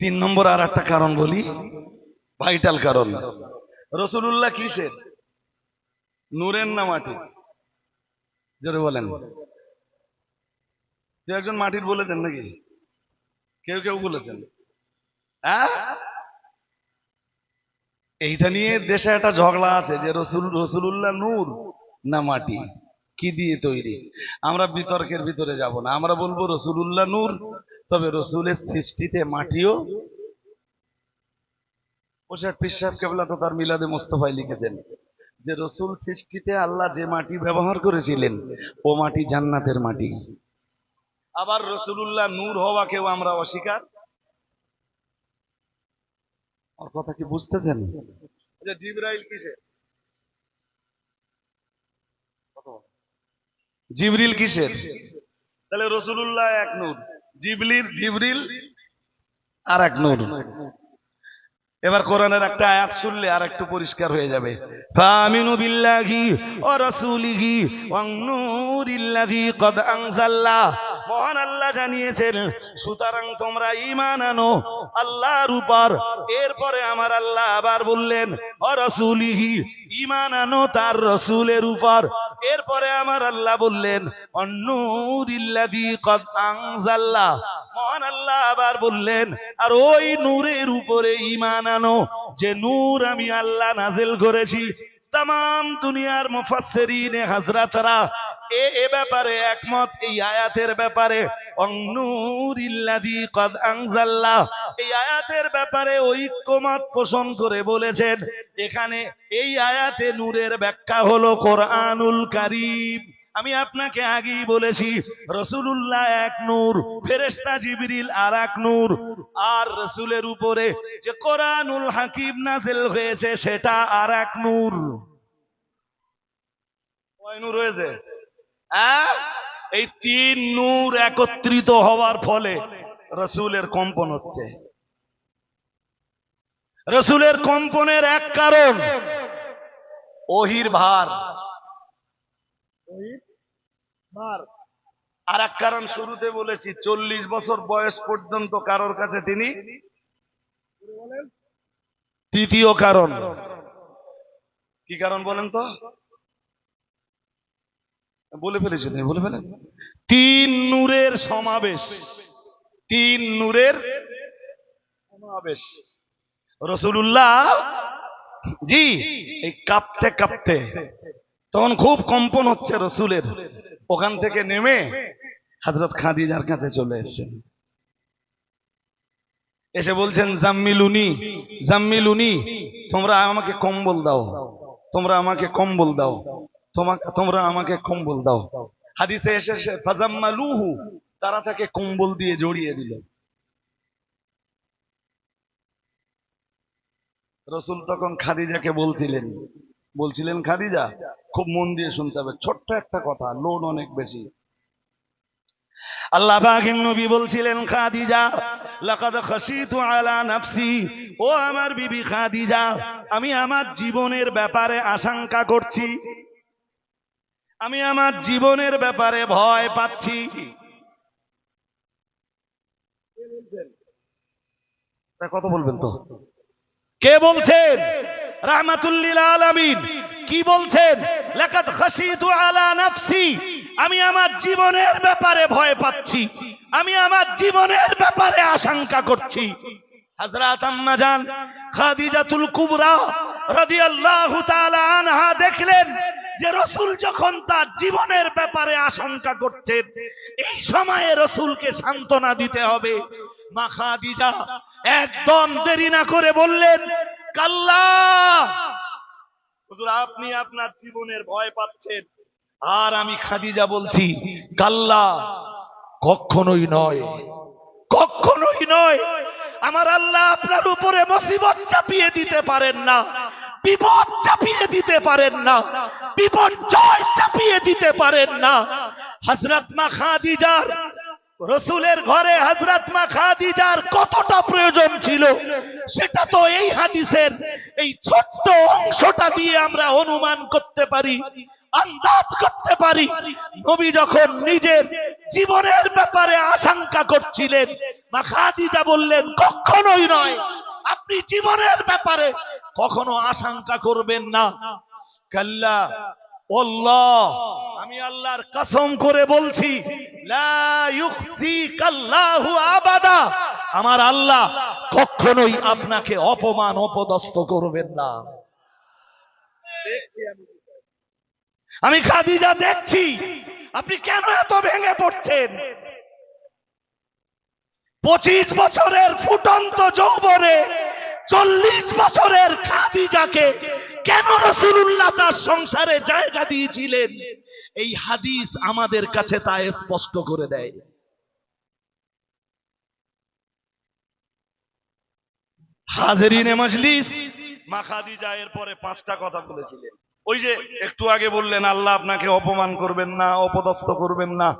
তিন নম্বর আর একটা কারণ বলি ভাইটাল কারণ। রসুল্লাহ কিসের? নূরের না মাটির? জোরে বলেন। দু একজন মাটির বলেছেন নাকি? কেউ কেউ বলেছেন। এইটা নিয়ে দেশে একটা ঝগড়া আছে যে রসুল রসুল্লাহ নূর না মাটি? কি দিয়ে তৈরি? আমরা বিতর্কের ভিতরে যাব না। আমরা বলব রসুল্লাহ নূর। তবে রসুলের সৃষ্টিতে মাটিও ওষার পিসাব কেবলা তো তার মিলাদে মোস্তফায় লিখেছেন যে, রসুল সৃষ্টিতে আল্লাহ যে মাটি ব্যবহার করেছিলেন, ও মাটি জান্নাতের মাটি। আবার রসুল্লাহ নূর হওয়াকেও আমরা অস্বীকার? কথা কি বুঝতেছেন? জিব্রাইল কিসে জিবরিল কিসের? তাহলে রসুল্লাহ এক নূর, জিবলির, জিবরিল আর এক নূর। এবার কোরআনের একটা আয়াত শুনলে আর একটু পরিষ্কার হয়ে যাবে। ফামিনু বিল্লাহি ওয়া রাসূলিহি ওয়ান নূরিল্লাযী ক্বাদ আনজাল্লাহ। মহান আল্লাহ জানিয়েছেন, সুতরাং তোমরা ঈমান আনো, আল্লাহর উপর। এরপরে আমার আল্লাহ আবার বললেন, ও রাসূলিহি, ঈমান আনো তার রাসূলের উপর। এরপরে আমার আল্লাহ বললেন আনজাল্লাহ মহান আল্লাহ আবার বললেন, আর ওই নূরের উপরে ইমান আনো। যে নূর আমি আল্লাহ নাজিল করেছি তাম দুনিয়ার মুফাসসিরিন হযরতরা এ এ ব্যাপারে একমত, এই আয়াতের ব্যাপারে, অন্নুরিল্লাযী ক্বাদ আনজাল্লাহ এই আয়াতের ব্যাপারে ঐক্যমত পোষণ করে বলেছেন। এখানে এই আয়াতে নূরের ব্যাখ্যা হলো কোরআনুল কারীম। আমি আপনাকে আগেই বলেছি, রসুলুল্লাহ এক নূর ফেরেস্তা জিবরিল আর এক নূর। আর রসুলের উপরে যে কোরআনুল হাকিম নাজিল হয়েছে, সেটা আর এক নূর হয়েছে? এই তিন নূর একত্রিত হওয়ার ফলে রসুলের কম্পন হচ্ছে। রসুলের কম্পনের এক কারণ ওহির ভার। আর এক কারণ শুরুতে বলেছি চল্লিশ বছর বয়স পর্যন্ত কারোর কাছে তিনি তৃতীয় কারণ। কি কারণ বলেন তো? বলে ফেলেছি বলে ফেলেন। তিন নূরের সমাবেশ। তিন নূরের সমাবেশ। রসুল্লাহ জি এই কাঁপতে কাঁপতে। তখন খুব কম্পন হচ্ছে রসুলের। ওখান থেকে নেমে হাজরত খাদিজার কাছে চলে এসেছেন এসে বলছেন, জাম্মিলুনি জাম্মিলুনি, তোমরা আমাকে কম্বল দাও। তোমরা আমাকে কম্বল দাও। তোমাকে তোমরা আমাকে কম্বল দাও। হাদিসে এসে ফাজাম্মালুহু, তারা তাকে কম্বল দিয়ে জড়িয়ে দিল। রসুল তখন খাদিজাকে বলছিলেন বলছিলেন খাদিজা খুব মন দিয়ে শুনতে হবে। ছোট্ট একটা কথা লোন অনেক বেশি। আল্লাহ পাকের নবী বলছিলেন খাদিজা লাকাদ আলা নাফসি। ও আমার বিবি খাদিজা আমি আমার জীবনের ব্যাপারে আশঙ্কা করছি। আমি আমার জীবনের ব্যাপারে ভয় পাচ্ছি। কত বলবেন তো? কে বলছেন? রাহমাতুল্লিল কি বলছেন? আলা নাফসি। আমি আমার জীবনের ব্যাপারে ভয় পাচ্ছি। আমি আমার জীবনের ব্যাপারে আশঙ্কা করছি। হযরত আম্মা জান খাদিজাতুল কুবরা রাদিয়াল্লাহু তাআলা আনহা দেখলেন যে রসুল যখন তার জীবনের ব্যাপারে আশঙ্কা করছেন, এই সময়ে রসুলকে সান্ত্বনা দিতে হবে। মা খাদিজা একদম দেরি না করে বললেন কাল্লা। আপনি আপনার জীবনের ভয় পাচ্ছেন। আর আমি খাদিজা বলছি, কাল্লা কখনোই নয়। কখনোই নয়। আমার আল্লাহ আপনার উপরে মুসিবত চাপিয়ে দিতে পারেন না, বিপদ চাপিয়ে দিতে পারেন না বিপর্যয় চাপিয়ে দিতে পারেন না। হযরত মা খাদিজার রসুলের ঘরে হযরত মা খাদিজার কতটা প্রয়োজন ছিল, সেটা তো এই হাদিসের এই ছোট্ট অংশটা দিয়ে আমরা অনুমান করতে পারি, আন্দাজ করতে পারি। নবী যখন নিজের জীবনের ব্যাপারে আশঙ্কা করছিলেন, মা খাদিজা বললেন, কখনোই নয়, আপনি জীবনের ব্যাপারে কখনো আশঙ্কা করবেন না। কাল্লা আমি আল্লাহর কসম করে বলছি আমার আল্লাহ কখনোই আপনাকে অপমান, অপদস্থ করবেন না। আমি। খাদিজা দেখছি। আপনি কেন এত ভেঙে পড়ছেন? পঁচিশ বছরের ফুটন্ত যৌবনে চল্লিশ বছরের খাদিজাকে কেন রসুল্লাহ তার সংসারে জায়গা দিয়েছিলেন? এই হাদিস আমাদের কাছে তা স্পষ্ট করে দেয়। হাজরিনে মজলিস। পরে পাঁচটা কথা বলেছিলেন। ওই যে একটু আগে বললেন, আল্লাহ আপনাকে অপমান করবেন না করবেন না।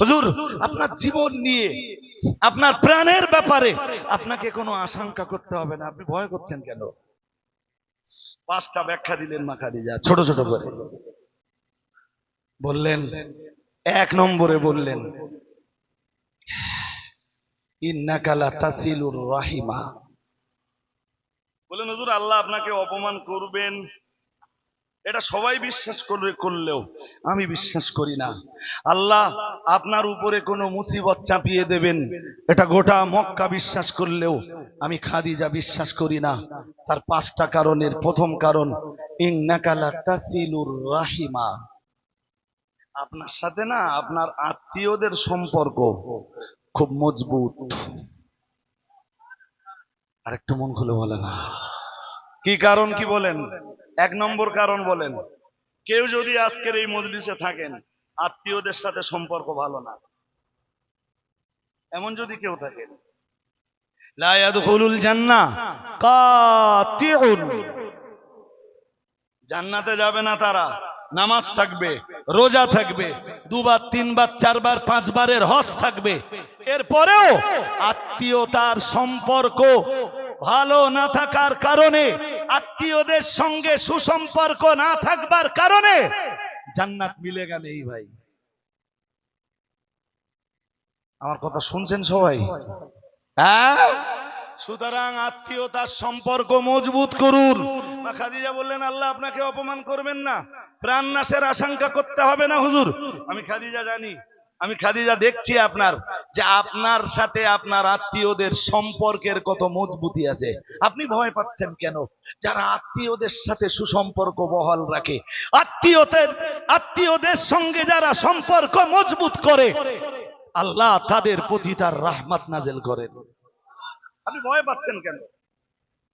হুজুর, আপনার জীবন নিয়ে, আপনার প্রাণের ব্যাপারে আপনাকে কোনো আশঙ্কা করতে হবে না। আপনি ভয় করছেন কেন? পাঁচটা ব্যাখ্যা দিলেন মা ছোট ছোট করে। বললেন, এক নম্বরে বললেন রাহিমা। আল্লাহ আপনাকে অপমান করবেন। এটা সবাই বিশ্বাস করলেও আমি বিশ্বাস করি না। আল্লাহ আপনার উপরে কোনো মুসিবত চাপিয়ে দেবেন। এটা গোটা মক্কা বিশ্বাস করলেও আমি খাদিজা বিশ্বাস করি না। তার পাঁচটা কারণের প্রথম কারণ ইন্নাকালা তাসিলুর রাহিমা। আপনার সাথে না আপনার আত্মীয়দের সম্পর্ক খুব মজবুত। আরেকটু মন খুলে বলে না কি কারণ কি বলেন? এক নম্বর কারণ বলেন। কেউ যদি আজকের এই মজলিসে থাকেন, আত্মীয়দের সাথে সম্পর্ক ভালো না। এমন যদি কেউ থাকেন। জান্নাতে যাবে না তারা। নামাজ থাকবে, রোজা থাকবে, দুবার, তিনবার, চারবার, পাঁচবারের হজ থাকবে। এরপরেও আত্মীয়তার সম্পর্ক ভালো না থাকার কারণে, আত্মীয়দের সঙ্গে সুসম্পর্ক না থাকবার কারণে জান্নাত মিলে গেল এই ভাই। আমার কথা শুনছেন সবাই? হ্যাঁ? সুতরাং আত্মীয়তার সম্পর্ক মজবুত করুন। খাদিজা বললেন, আল্লাহ আপনাকে অপমান করবেন না। প্রাণ নাশের আশঙ্কা করতে হবে না, হুজুর। আমি খাদিজা জানি। আমি খাদিজা দেখছি আপনার, যে আপনার সাথে আপনার আত্মীয়দের সম্পর্কের কত মজবুতি আছে। আপনি ভয় পাচ্ছেন কেন? যারা আত্মীয়দের সাথে সুসম্পর্ক বহাল রাখে, আত্মীয়দের আত্মীয়দের সঙ্গে যারা সম্পর্ক মজবুত করে, আল্লাহ তাদের প্রতি তার রাহমাত নাজেল করেন। আপনি ভয় পাচ্ছেন কেন?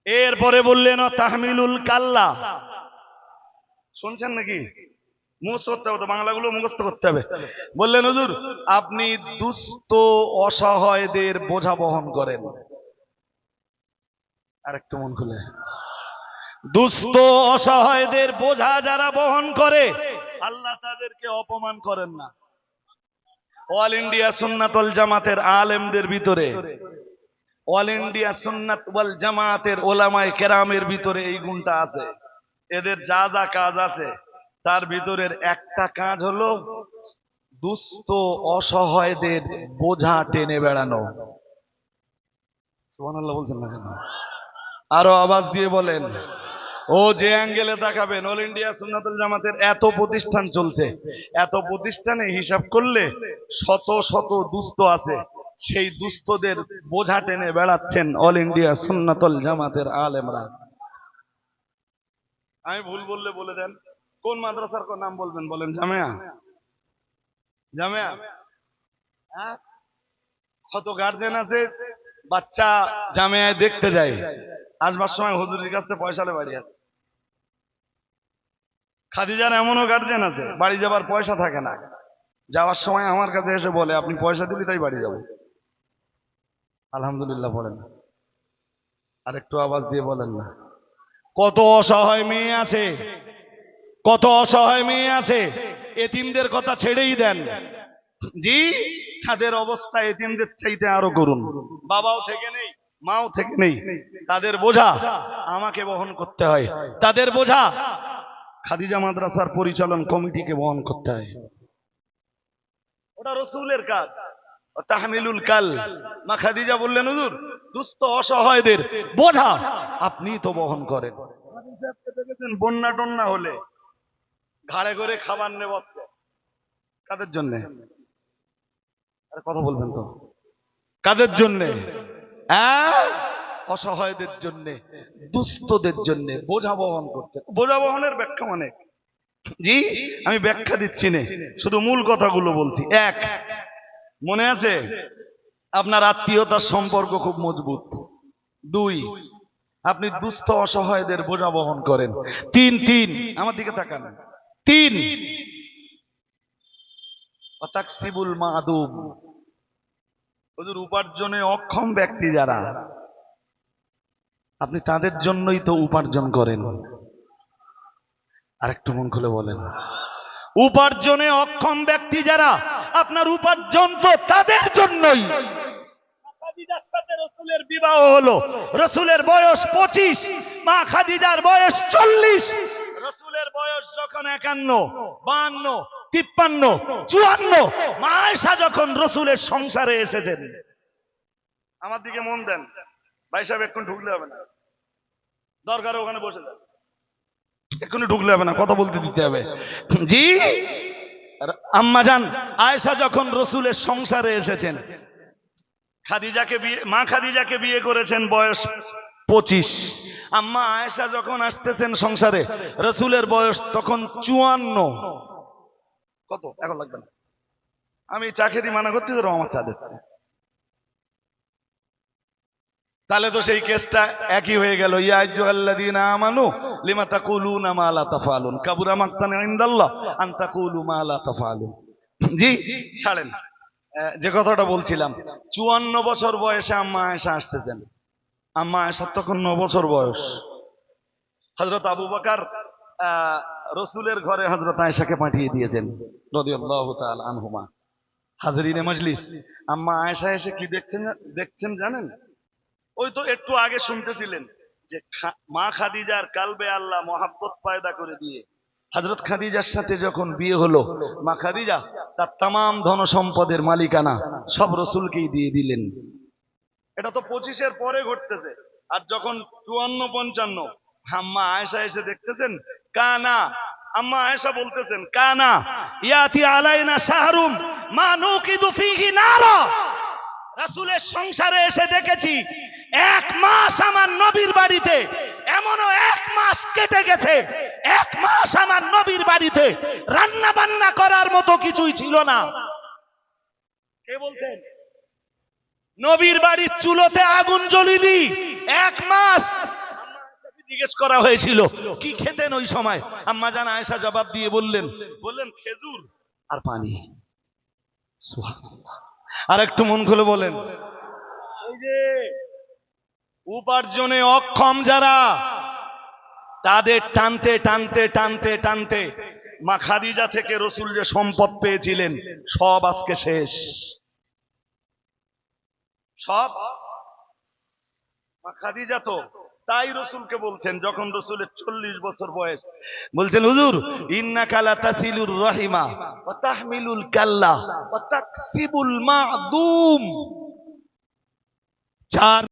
এরপরে বললেন, তাহমিলুল কাল্লা। শুনছেন নাকি? মুখস্থ করতে হবে বাংলাগুলো মুখস্থ করতে হবে। বললেন, হুজুর, আপনি দুস্থ, অসহায়দের বোঝা বহন করেন। আর একটু মন খুলে। দুস্থ, অসহায়দের বোঝা যারা বহন করে, আল্লাহ তাদেরকে অপমান করেন না। অল ইন্ডিয়া সুন্নাতল জামাতের আলেমদের ভিতরে অল ইন্ডিয়া সুন্নাত ওয়াল জামাতের ওলামায়ে কেরামের ভিতরে এই গুণটা আছে। এদের যা যা কাজ আছে, তার ভিতরের একটা কাজ হলো দুস্থ অসহায়দের বোঝা টেনে বেড়ানো। বলছেন না কেন? আরও আওয়াজ দিয়ে বলেন, ও যে অ্যাঙ্গেলে দেখাবেন অল ইন্ডিয়া সুন্নাতুল জামাতের এত প্রতিষ্ঠান চলছে, এত প্রতিষ্ঠানে হিসাব করলে শত শত দুস্থ আছে। সেই দুস্থদের বোঝা টেনে বেড়াচ্ছেন অল ইন্ডিয়া সুন্নাতুল জামাতের আলেমরা। আমি ভুল বললে বলে দেন। কোন মাদ্রাসার কোন নাম বলবেন বলেন? জামিয়া? জামিয়া? হ্যাঁ? কত গার্জেন আছে? বাচ্চা জামিয়ায় দেখতে যায়। আসবার সময় হুজুরের কাছ থেকে পয়সা বাড়ি আসে। খাদিজার এমনও গার্জেন আছে, বাড়ি যাবার পয়সা থাকে না। যাওয়ার সময় আমার কাছে এসে বলে, আপনি পয়সা দিলে তাই বাড়ি যাব। আলহামদুলিল্লাহ বলেন। আর একটু আওয়াজ দিয়ে বলেন না। কত অসহায় মেয়ে আছে, কত অসহায় মেয়ে আছে, এতিমদের কথা ছেড়েই দেন। জি, তাদের অবস্থা এতিমদের চাইতে আরও করুন। বাবাও থেকে নেই, মাও থেকে নেই। তাদের বোঝা আমাকে বহন করতে হয়। তাদের বোঝা খাদিজা মাদ্রাসার পরিচালন কমিটিকে বহন করতে হয়। ওটা রসুলের কাজ। তাহমিলুল কাল। মা খাদিজা বললেন হুজুর দুস্থ অসহায়দের বোঝা আপনি তো বহন করেন। দেখেছেন বন্যা টন্যা হলে ঘাড়ে করে খাবার নেবচ্ছে কাদের জন্য? আরে কথা বলবেন তো। কাদের জন্য? অসহায়দের জন্য দুস্থদের জন্য বোঝা বহন করছে বোঝা বহনের ব্যাখ্যা অনেক। জি আমি ব্যাখ্যা দিচ্ছি না। শুধু মূল কথাগুলো বলছি। এক মনে আছে? আপনার আত্মীয়তার সম্পর্ক খুব মজবুত। দুই, আপনি দুস্থ অসহায়দের বোঝা বহন করেন। তিন তিন, আমার দিকে তাকান। তিন, অতাকসিবুল মাদুম। হুজুর, উপার্জনে অক্ষম ব্যক্তি যারা, আপনি তাদের জন্যই তো উপার্জন করেন। আরেকটু মন খুলে বলেন। উপার্জনে অক্ষম ব্যক্তি যারা আপনার উপার্জন তো তাদের জন্যই। রসুলের বিবাহ হলো। রসুলের বয়স পঁচিশ মা খাদিজার বয়স চল্লিশ। রসুলের বয়স যখন একান্ন তিপ্পান্ন চুয়ান্ন মা যখন রসুলের সংসারে এসেছেন। আমার দিকে মন দেন। ভাই সাহেব এখন ঢুকলে হবে না। দরকার ওখানে বসে যান। এক্ষুনি ঢুকলে হবে না, কথা বলতে দিতে হবে। জি? আম্মা যান, আয়েশা যখন রসুলের সংসারে এসেছেন, খাদিজাকে বিয়ে, মা খাদিজাকে বিয়ে করেছেন বয়স পঁচিশ। আম্মা আয়েশা যখন আসতেছেন সংসারে, রসুলের বয়স তখন চুয়ান্ন। কত? এখন লাগবে না। আমি চা খেতে মানা করতে আমার চা দিচ্ছে। তাহলে তো সেই কেসটা একই হয়ে গেল। ছাড়েন। যে কথাটা বলছিলাম, চুয়ান্ন বছর বয়সে আম্মা আয়েশা আসতেছেন। আম্মা আয়েশার তখন ন বছর বয়স। হযরত আবু বকর রসুলের ঘরে হযরত আয়েশাকে পাঠিয়ে দিয়েছেন, রাদিয়াল্লাহু আনহুমা। হাজরিনে মজলিস। আম্মা আয়েশা এসে কি দেখছেন দেখছেন জানেন? ওই তো একটু আগে শুনতেছিলেন যে মা খাদিজার কালবে আল্লাহ মহাব্বত পয়দা করে দিয়ে। হজরত খাদিজার সাথে যখন বিয়ে হলো, মা খাদিজা তার তাম ধন সম্পদের মালিকানা সব রসুলকেই দিয়ে দিলেন। এটা তো পঁচিশের পরে ঘটতেছে। আর যখন চুয়ান্ন পঞ্চান্ন, আম্মা আয়েশা এসে দেখতেছেন, কানা, আম্মা আয়েশা বলতেছেন, কানা, ইয়াতি আলাইনা শাহরুম, মা নুকিদু ফিহি নারা। রাসূলের সংসারে এসে দেখেছি, এক মাস আমার নবীর বাড়িতে, এমনও এক মাস কেটে গেছে, এক মাস আমার নবীর বাড়িতে রান্না বান্না করার মতো কিছুই ছিল না। কে বলছেন? নবীর বাড়ির চুলোতে আগুন জ্বলিনি, এক মাস। জিজ্ঞেস করা হয়েছিল, কি খেতেন ওই সময়? আম্মা জান আয়েশা জবাব দিয়ে বললেন বললেন খেজুর আর পানি। সুবহানাল্লাহ। আর একটু মন খুলে বলেন। উপার্জনে অক্ষম যারা, তাদের টানতে টানতে টানতে টানতে মা খাদিজা থেকে রসুল যে সম্পদ পেয়েছিলেন, সব আজকে শেষ। সব? মা খাদিজা তো তাই রসুলকে বলছেন, যখন রসুলের চল্লিশ বছর বয়স, বলছেন, হুজুর ইন্না কালা তাসিলুর রহিমা ও তাহমিলুল কাল্লা ও তাকসিবুল মাদুম। চার